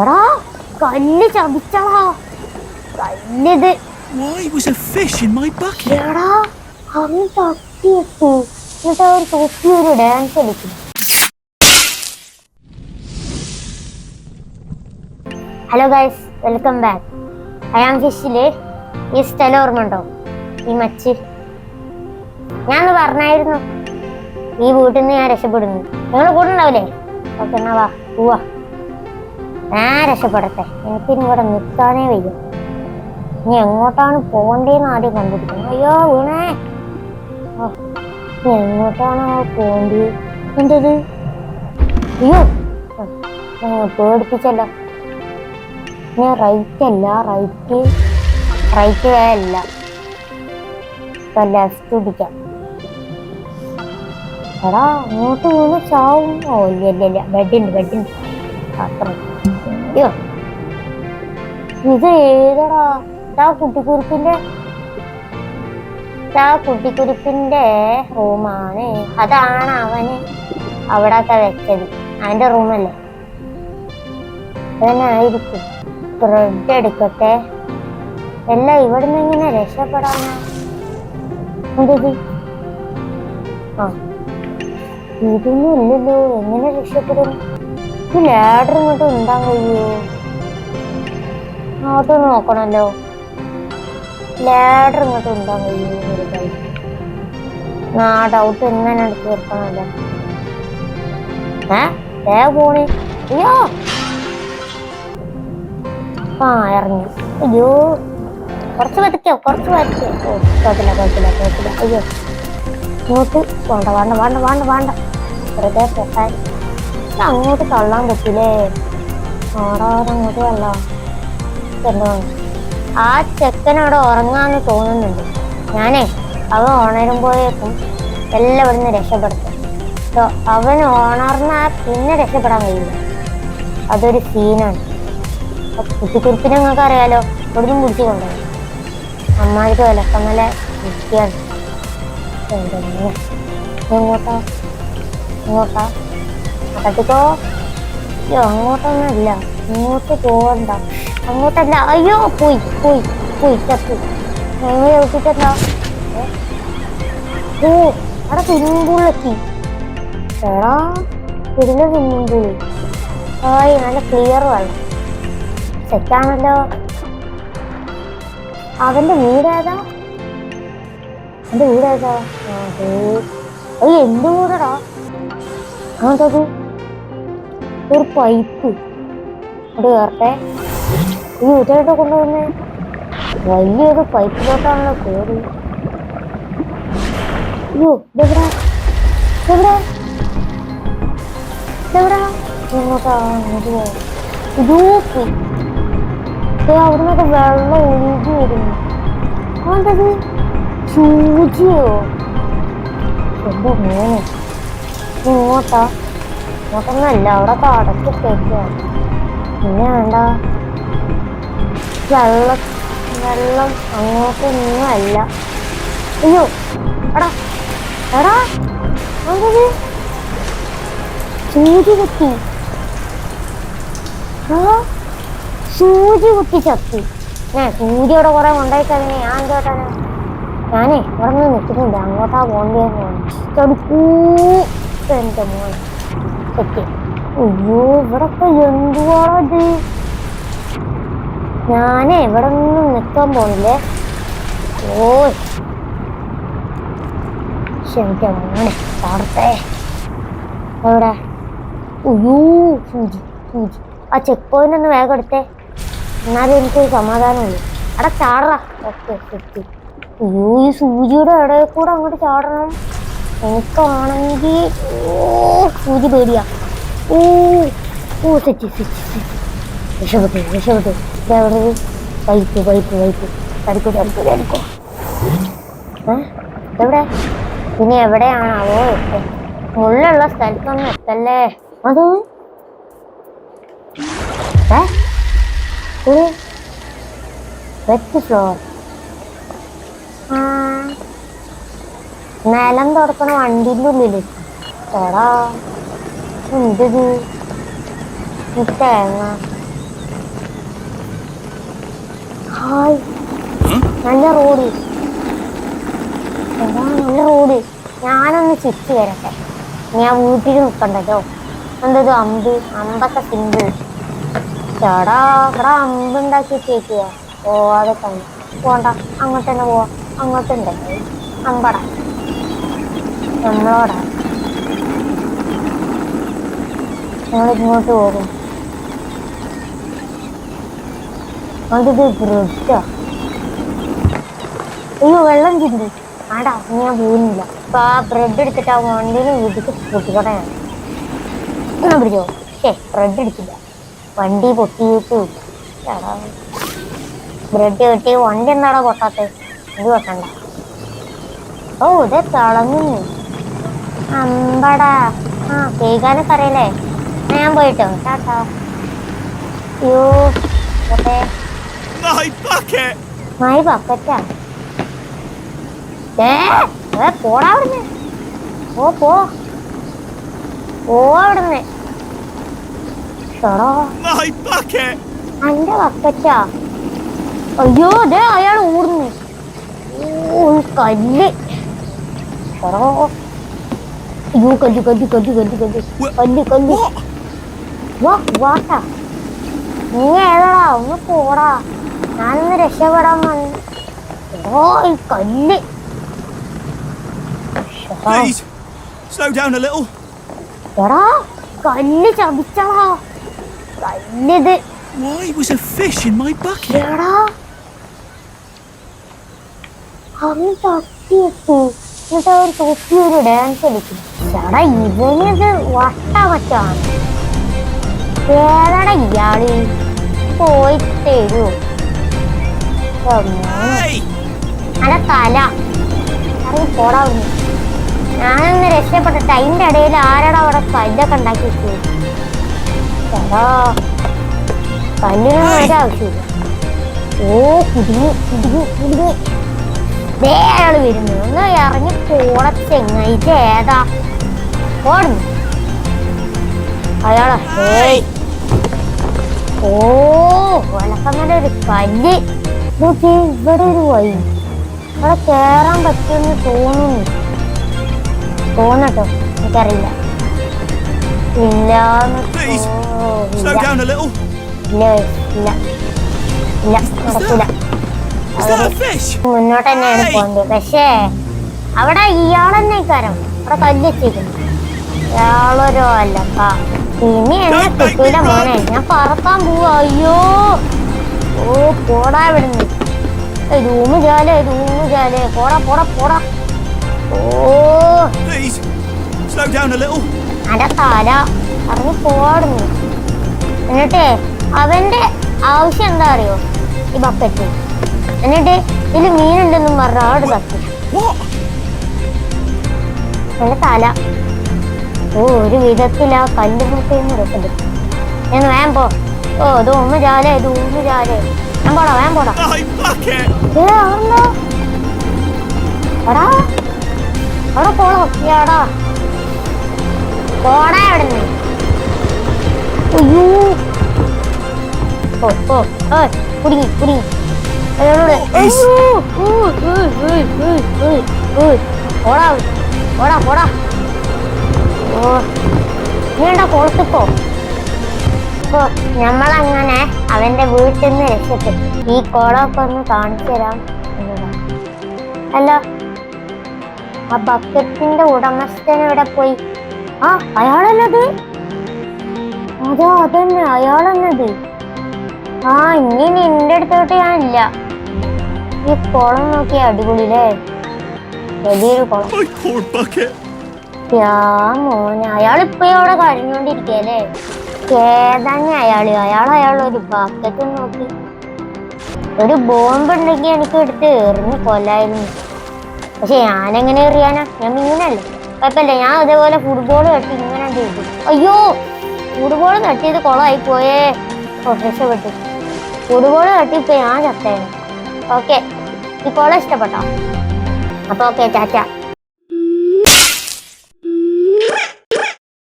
എടാ കല്ല് ചതിച്ചടാ. കല്ലിത് Why was a fish in my bucket? എടാ അവൻ തട്ടിയിട്ടു എന്നിട്ട് അവർ തൊപ്പി ഒരു ഡാൻസ് കളിക്കും hello guys welcome back I am ഫിഷിൽ ഈ സ്ഥലം ഓർമ്മ ഉണ്ടോ ഈ മച്ച് ഞാൻ പറഞ്ഞായിരുന്നു. ഈ വീട്ടിൽ നിന്ന് ഞാൻ രക്ഷപ്പെടുന്നു. നിങ്ങൾ കൂടെ ഉണ്ടാവില്ലേ? ഓക്കെ എന്നാ വാ. പോവാ. ഞാൻ രക്ഷപ്പെടട്ടെ എനിക്കിനി ഇവിടെ നിൽക്കാനേ വയ്യ. ഇനി എങ്ങോട്ടാണ് പോകണ്ടേന്ന് ആദ്യം കണ്ടുപിടിക്കണം. അയ്യോ വീണേ. ഇനി എങ്ങോട്ടാണ് പോകേണ്ടി എന്തത്? അയ്യോ പേടിപ്പിച്ചല്ലോ. നീ റൈറ്റ് അല്ല റൈറ്റ് റൈറ്റ് വേ അല്ല. ഇപ്പൊ ലെഫ്റ്റ് പിടിക്കാം. എടാ അങ്ങോട്ട് വീണ് ചാവും. ഓ ഇല്ല ഇല്ല ഇല്ല. ബെഡുണ്ട് ബെഡുണ്ട് അത്ര. അയ്യോ. ഇത് ഏതടാ? ആ കുട്ടിക്കുരുപ്പിന്റെ ആ കുട്ടിക്കുരുപ്പിന്റെ റൂമാണ്. അതാണ് അവന് അവിടെ ഒക്കെ വെച്ചത്. അവന്റെ റൂമല്ലേ? അതന്നെ ആയിരിക്കും. ബ്രെഡ് എടുക്കട്ടെ. എല്ലാം ഇവിടുന്ന് ഇങ്ങനെ രക്ഷപ്പെടാനാ? എന്തത്? ആ. ഇതൊന്നും ഇല്ലല്ലോ. എങ്ങനെ രക്ഷപ്പെടും? ഈ ലാഡർ ഇങ്ങോട്ട് ഉണ്ടാൻ കഴിയുമോ അങ്ങോട്ട് നോക്കണല്ലോ. ലാഡർ ഇങ്ങോട്ട് ഉണ്ടാൻ കഴിയുമോ ആ ഡൗട്ട് എങ്ങനെ എടുത്ത് തീർക്കണല്ലോ ഏ? ദേ പോണി? അയ്യോ! ആ ഇറങ്ങി. അയ്യോ! കുറച്ച് പതുക്കോ കുറച്ച് പതുക്കോ ഓ കുഴപ്പമില്ല കുഴപ്പമില്ല കുഴപ്പമില്ല. അയ്യോ! ഇങ്ങോട്ട് വേണ്ട വേണ്ട വേണ്ട വേണ്ട വേണ്ട. വെറുതെ ഇത് അങ്ങോട്ട് തള്ളാൻ പറ്റില്ലേ ആടാതെ അങ്ങോട്ട് തള്ളാം എന്താ ആ ചെക്കനോട് ഉറങ്ങാന്ന് തോന്നുന്നുണ്ട്. ഞാനേ അവൻ ഉണരുമ്പോഴേക്കും എല്ലാം ഇവിടുന്ന് രക്ഷപ്പെടുത്തും. അവൻ ഉണർന്നാൽ പിന്നെ രക്ഷപ്പെടാൻ കഴിയില്ല. അതൊരു സീനാണ്. കുട്ടിക്കുറിപ്പിനെ നിങ്ങൾക്ക് അറിയാലോ? ഇവിടുന്ന് പിടിച്ചു കൊണ്ടുപോയി അമ്മാർക്ക് നല്ല വൃത്തിയാണ്. ഇങ്ങോട്ടാ. എങ്ങോട്ടാ എങ്ങോട്ടാ അയ്യോ അയ്യോ അങ്ങോട്ടൊന്നുമല്ല. അങ്ങോട്ട് പോവണ്ട. അങ്ങോട്ടല്ല. അയ്യോ പോയി പോയി പോയി ചത്തു. ഞങ്ങൾ ചോദിച്ചിട്ടെന്താ? ഓ അവിടെ സ്വിമ്മിംഗ് പൂളിലെത്തി എടാ ഇതിലെ സ്വിമ്മിംഗ് ആയി നല്ല ക്ലിയർ വെള്ളം സെറ്റാണല്ലോ അവന്റെ വീട് ഏതാ? എന്റെ വീട് ഏതാ? അയ്യോ എന്ത് വീടടാ? അങ്ങനത്തത് ഒരു പൈപ്പ് അത് കയറട്ടെ ഈ വീട്ടിലോട്ട് കൊണ്ടുവന്നേ വലിയൊരു പൈപ്പിലോട്ടാണല്ലോ കയറി അയ്യോ വെള്ളം ഒഴുകി വരുന്നു. അതെന്തത് ചൂചിയോ എന്തോ മോനെ. ഇങ്ങോട്ടാ. ഇങ്ങോട്ടൊന്നല്ല അവിടെ അടച്ചിട്ടേക്കുക പിന്നെ വേണ്ട. വെള്ളം വെള്ളം അങ്ങോട്ടൊന്നും അല്ല. അയ്യോ എടാ എടാ അതത് സൂചി കുത്തി. സൂചി കുത്തി ചത്തി. ഞാൻ സൂചി അവിടെ കുറെ കൊണ്ടായിട്ടെ ഞാൻ എന്തോട്ടാണ് ഞാനേ ഇവിടെ നിന്ന് നിൽക്കുന്നില്ല അങ്ങോട്ടാ ചടുക്കൂ എന്റെ മോൻ സെറ്റ് ഓ ഇവിടെ എന്തുവാണോ ഇത്? ഞാനേ ഇവിടെ ഒന്നും നിൽക്കാൻ പോണില്ലേ ഓ ആ ചെക്ക് പോയിന്റ് ഒന്ന് വേഗം എടുത്തേ. എന്നാലും എനിക്ക് സമാധാനമുള്ളൂ. അവിടെ ചാടറ. ഓക്കെ സെറ്റ് അയ്യോ ഈ സൂചിയുടെ ഇടയിൽ കൂടെ അങ്ങോട്ട് ചാടണം. എനിക്കാണെങ്കിൽ സൂചി പേടിയാ. ഓ ഓ സെറ്റ് സെറ്റ് സെറ്റ് രക്ഷപ്പെട്ടു രക്ഷപ്പെട്ടു ഇതെവിടെ വൈപ്പ് വൈപ്പ് പൈപ്പ് തടിക്കോ തടിക്കോ തടുക്കോ എവിടെ? പിന്നെ എവിടെയാണാവോ? മുള്ളുള്ള സ്ഥലത്തൊന്നും എത്തല്ലേ? അത്? ഒരു ഫ്ലോർ. ആ. നിലം തുറക്കണ വണ്ടിന്റെ ഉള്ളിൽ എന്തത് തേങ്ങ. ഹായ്. നല്ല റോഡ്. നല്ല റോഡ്. ഞാനൊന്ന് ചിച്ച് വരട്ടെ. ഞാൻ വീട്ടിൽ നിൽക്കണ്ടല്ലോ എന്തത് അമ്പ്? അമ്പൊക്കെ സിമ്പിൾ. ചേടാ ഇവിടെ അമ്പ് ഉണ്ടാക്കി ഉണ്ടാക്കിയിട്ടേക്കുക പോവാതെ തന്നെ. പോണ്ട. അങ്ങോട്ട് തന്നെ പോവാം. അങ്ങോട്ടുണ്ടല്ലോ അമ്പട. നമ്മളോടാ. നമ്മളിങ്ങോട്ട് പോകും. അതിത് ബ്രെഡാ അയ്യോ വെള്ളം ചിന്തി ആടാ ഞാൻ പോകുന്നില്ല അപ്പൊ ആ ബ്രെഡ് എടുത്തിട്ട് ആ വണ്ടിയിൽ വീട്ടിക്ക് പൊട്ടിക്കടയാണ് പിടിച്ചോ? ഷേ ബ്രെഡ് എടുത്തില്ല. വണ്ടി പൊട്ടിയിട്ട് ബ്രെഡ് കിട്ടി വണ്ടി എന്താടാ പൊട്ടാത്തത് ഇത് പൊട്ടണ്ട ഓ ഇത് തിളങ്ങുന്നു. അമ്പടാ ആ കേൾക്കാനൊക്കെ അറിയില്ലേ ഞാൻ പോയിട്ടോ. My bucket! മായി ബക്കറ്റാ ഏ പോടാ അവിടുന്ന്. ഓ പോ. പോ അവിടുന്ന്! അന്റെ ബക്കറ്റാ അയ്യോ ദേ അയാൾ ഓടുന്നു. ഓ കല്ല്. ഷടോ അയ്യോ കല്ല് കല്ല് കല്ല് കല്ല് കല്ല് കല്ല് കല്ല് വാട്ടാ നീ ഏതാടാ? ഒന്ന് പോടാ. ഞാനൊന്ന് രക്ഷപ്പെടാൻ വന്നു. ഓ കല്ല്. എടാ കല്ല് ചതിച്ചടാ. കല്ലിത് Why was a fish in my bucket? എടാ. അവൻ തട്ടിയെത്തി എന്നിട്ട് അവർ തൊപ്പി ഒരു ഡാൻസ് കളിക്കും എടാ ഇവനത് വട്ട മറ്റാണ് ഏതാടാ ഇയാൾ പോയി തരൂ! അല്ല തല. അറിയി. ഞാനൊന്ന് രക്ഷപ്പെട്ട അതിന്റെ ഇടയിൽ ആരാടാ അവിടെ കല്ലൊക്കെ ഉണ്ടാക്കി വെച്ചത്? എടാ. കല്ലിനൊന്നും ഒരാവശ്യമില്ല. ഓ കുടുങ്ങി കുടുങ്ങി കുടുങ്ങി. ദേ അയാൾ വരുന്നു. ഒന്ന് ഇറങ്ങി പോട ചെങ്ങായി. ഇത് ഏതാ? ഓടുന്നു അയാളാ ഏയ് ഓ വിളക്കമ്മയുടെ ഒരു കല്ല് നോക്കി ഇവിടെ ഒരു വഴി ഇവിടെ കേറാൻ പറ്റുമെന്ന് തോന്നുന്നു തോന്നട്ടോ എനിക്കറിയില്ല ഇല്ല ഇല്ല. ഇല്ല ഇല്ല നടക്കൂല? മുന്നോട്ട് തന്നെയാണ് പോകേണ്ടത് പക്ഷേ അവിടെ ഇയാളെന്നെ കാരം അവിടെ കല്ല് അല്ലപ്പ ഇനി എന്നെ കിട്ടൂല മോനെ. ഞാൻ പറക്കാൻ പോവാ. അയ്യോ. ഓ പോടാ ഇവിടുന്ന്. റൂമ് ചാലേ റൂമ് ചാലേ. പോടാ പോടാ പോടാ. ഓ. തല അറിഞ്ഞു പോടുന്നു എന്നിട്ടേ അവന്റെ ആവശ്യം എന്താ അറിയോ? ഈ ബക്കറ്റ്. എന്നിട്ട് ഇതിൽ മീനുണ്ടെന്നും പറഞ്ഞ അവിടെ ബക്കറ്റ്? എന്റെ തല ഓ ഒരു വിധത്തിൽ ആ കല്ല് മുട്ടയെന്ന് രക്ഷപ്പെട്ടു ഞാൻ വേം പോ. ഓ ഇത് ഒന്ന് ചാലേ ഇത് ഒന്ന് ചാലേ. ഞാൻ പോടാ വേം പോടാ. എടാ അവിടെ പോളോ എടാ പോടാ അവിടെ നിന്ന് അയ്യോ. ഓ ഓ ഏ കുടുങ്ങി കുടുങ്ങി ഓടാ. പോടാ പോടാ. ഓ നീ എന്താ കൊളുത്തിപ്പോ അപ്പൊ നമ്മളങ്ങനെ അവന്റെ വീട്ടിൽ നിന്ന് രക്ഷപ്പെട്ടു ഈ കുളമൊക്കെ ഒന്ന് കാണിച്ചു തരാം എന്നതാണ് ആ ബക്കറ്റിന്റെ ഉടമസ്ഥൻ എവിടെ പോയി? ആ അയാളല്ലത് അതോ അതന്നെ അയാളെന്നത്? ആ ഇനി നിന്റെ അടുത്തോട്ട് ഞാനില്ല. ഈ കുളം നോക്കി അടിപൊളിയില്ലേ? വലിയൊരു കുളം! യാ മോനെ അയാൾ ഇപ്പഴും അവിടെ കഴിഞ്ഞോണ്ടിരിക്കല്ലേ ഏതന്നെ അയാൾ? അയാൾ അയാൾ ഒരു ബക്കറ്റ് നോക്കി. ഒരു ബോംബ് ഉണ്ടെങ്കിൽ എനിക്ക് എടുത്ത് എറിഞ്ഞ് കൊല്ലായിരുന്നു. പക്ഷെ ഞാൻ എങ്ങനെ എറിയാനാ? ഞാൻ മീനല്ലേ. കുഴപ്പമില്ല ഞാൻ അതേപോലെ ഫുട്ബോൾ തട്ടി ഇങ്ങനെ ചെയ്തു അയ്യോ ഫുട്ബോൾ തട്ടിയത് കൊളായി പോയേ. രക്ഷപ്പെട്ടു ഫുട്ബോൾ തട്ടിപ്പോ ഞാൻ ചത്തേനെ ഓക്കെ ഈ കൊള ഇഷ്ടപ്പെട്ടോ? അപ്പൊ ഓക്കെ ചാച്ച.